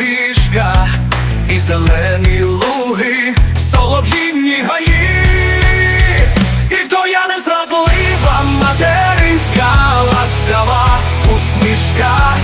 і зелені луги, солов'їнні гаї, і твоя незрадлива материнська ласкава усмішка,